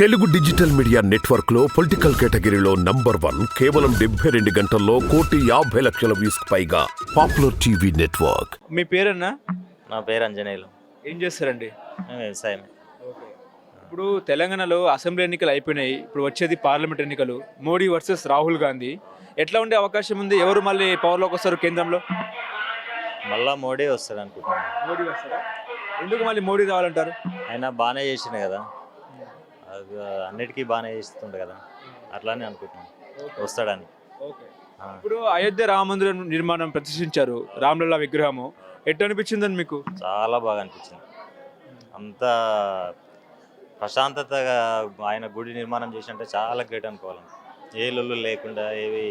Telugu digital media నెట్వర్క్లో political కేటగిరీలో number one కేవలం డెబ్బై రెండు గంటల్లో కోటి యాభై లక్షల వ్యూస్ పైగా పాపులర్ టీవీ నెట్వర్క్. మీ పేరన్నా? నా పేరు అంజనేయులు. ఏం చేస్తారండి? నేను వ్యవసాయమే. ఇప్పుడు తెలంగాణలో అసెంబ్లీ ఎన్నికలు అయిపోయినాయి. ఇప్పుడు వచ్చేది పార్లమెంట్ ఎన్నికలు. మోడీ వర్సెస్ రాహుల్ గాంధీ. ఎట్లా ఉండే అవకాశం ఉంది? ఎవరు మళ్ళీ పవర్లోకి వస్తారు కేంద్రంలో? మళ్ళా మోడీ వస్తాడు అనుకుంటున్నాను మోడీ వస్తారా ఎందుకు మళ్ళీ మోడీ రావాలంటారు? ఆయన బాగానే చేసిండు కదా. అన్నిటికీ బాగానే చేస్తుండే కదా. అట్లానే అనుకుంటున్నాను వస్తాడని. ఇప్పుడు అయోధ్య రామ మందిరం నిర్మాణం ప్రతిష్ఠించారు రామలల్ల విగ్రహము. ఎట్లా అనిపించిందని మీకు? చాలా బాగా అనిపించింది. అంత ప్రశాంతతగా ఆయన గుడి నిర్మాణం చేసినట్టే చాలా గ్రేట్ అనుకోవాలి ఏ లొల్లు లేకుండా ఏవి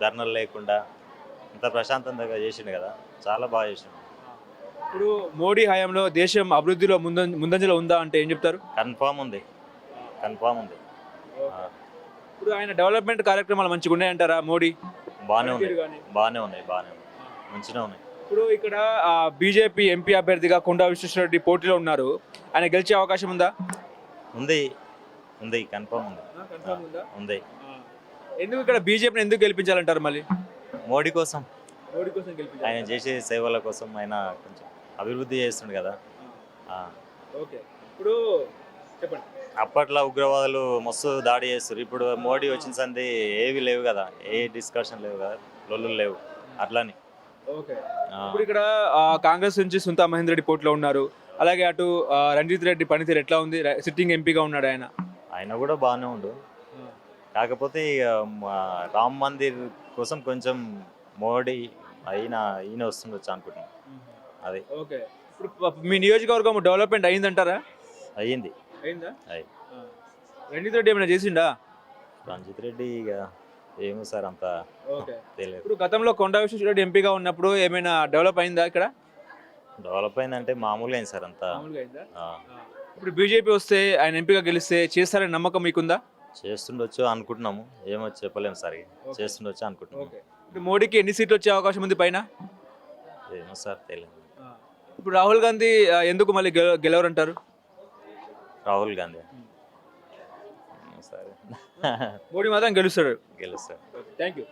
ధర్నాలు లేకుండా అంత ప్రశాంతంగా చేసిండు కదా. చాలా బాగా చేసిండు. ఇప్పుడు మోడీ హయాంలో దేశం అభివృద్ధిలో ముంద ముందంజలో ఉందా అంటే ఏం చెప్తారు? కన్ఫామ్ ఉంది. కన్ఫామ్ ఉంది. ఇప్పుడు ఆయన డెవలప్మెంట్ కార్యక్రమాలు మంచిగా ఉన్నాయంటారా మోడీ? బాగానే గానీ. బాగానే ఉన్నాయి బాగానే ఉన్నాయి. మంచిగా ఉన్నాయి. ఇప్పుడు ఇక్కడ బీజేపీ ఎంపీ అభ్యర్థిగా కొండా విశ్వేశ్వరరెడ్డి పోటీలో ఉన్నారు. ఆయన గెలిచే అవకాశం ఉందా? ఉంది. ఉంది. కన్ఫామ్ ఉంది. ఉంది? ఎందుకు ఇక్కడ బీజేపీని ఎందుకు గెలిపించాలంటారు మళ్ళీ? మోడీ కోసం. మోడీ కోసం ఆయన చేసే సేవల కోసం ఆయన కొంచెం అభివృద్ధి చేస్తుండు కదా. ఓకే. ఇప్పుడు చెప్పండి. అప్పట్లో ఉగ్రవాదులు మస్తు దాడి చేస్తారు ఇప్పుడు మోడీ వచ్చిన సంది ఏవి లేవు కదా. ఏ డిస్కషన్ లేవు కదా. లొల్లు లేవు. అట్లని. ఓకే. ఇప్పుడు ఇక్కడ ఆ, కాంగ్రెస్ నుంచి సుంతా మహేందర్ రెడ్డి పోటీలో ఉన్నారు. అలాగే అటు ఆ, రంజిత్ రెడ్డి పనితీరు ఎట్లా ఉంది? ర- సిట్టింగ్ ఎంపీగా ఉన్నాడు ఆయన. ఆయన కూడా బాగానే ఉండు. కాకపోతే ఇక మా రామ్ మందిర్ కోసం కొంచెం మోడీ అయిన ఈయన వస్తుండొచ్చు అనుకుంటున్నాను అది. ఓకే. ఇప్పుడు ప- మీ నియోజకవర్గం డెవలప్మెంట్ అయిందంటారా? అయ్యింది. అయిందా? అయ్యి. రంజిత్ రెడ్డి ఏమైనా చేసిండా? రంజిత్ రెడ్డి ఇక ఏమో సార్ అంత ఓకే. తెలియదు. ఇప్పుడు గతంలో కొండా విశ్వేశ్వరరెడ్డి ఎంపీగా ఉన్నప్పుడు ఏమైనా డెవలప్ అయిందా ఇక్కడ? డెవలప్ అయిందంటే మామూలుగా అయింది సార్ అంతా. మామూలుగా అయిందా? ఆ, ఇప్పుడు బీజేపీ వస్తే ఆయన ఎంపీగా గెలిస్తే చేస్తారని నమ్మకం మీకుందా? చేస్తుండొచ్చు అనుకుంటున్నాము. ఏమో చెప్పలేము సార్ ఇక. చేస్తుండొచ్చు అనుకుంటున్నాము. ఇప్పుడు మోడీకి ఎన్ని సీట్లు వచ్చే అవకాశం ఉంది పైన? ఏమో సార్ తెలియదు. ఇప్పుడు రాహుల్ గాంధీ ఆ, ఎందుకు మళ్ళీ గెల గెలవరంటారు? రాహుల్ గాంధీ. సరే మోడీ మాత్రం గెలుస్తాడు. గెలుస్తారు థ్యాంక్ యూ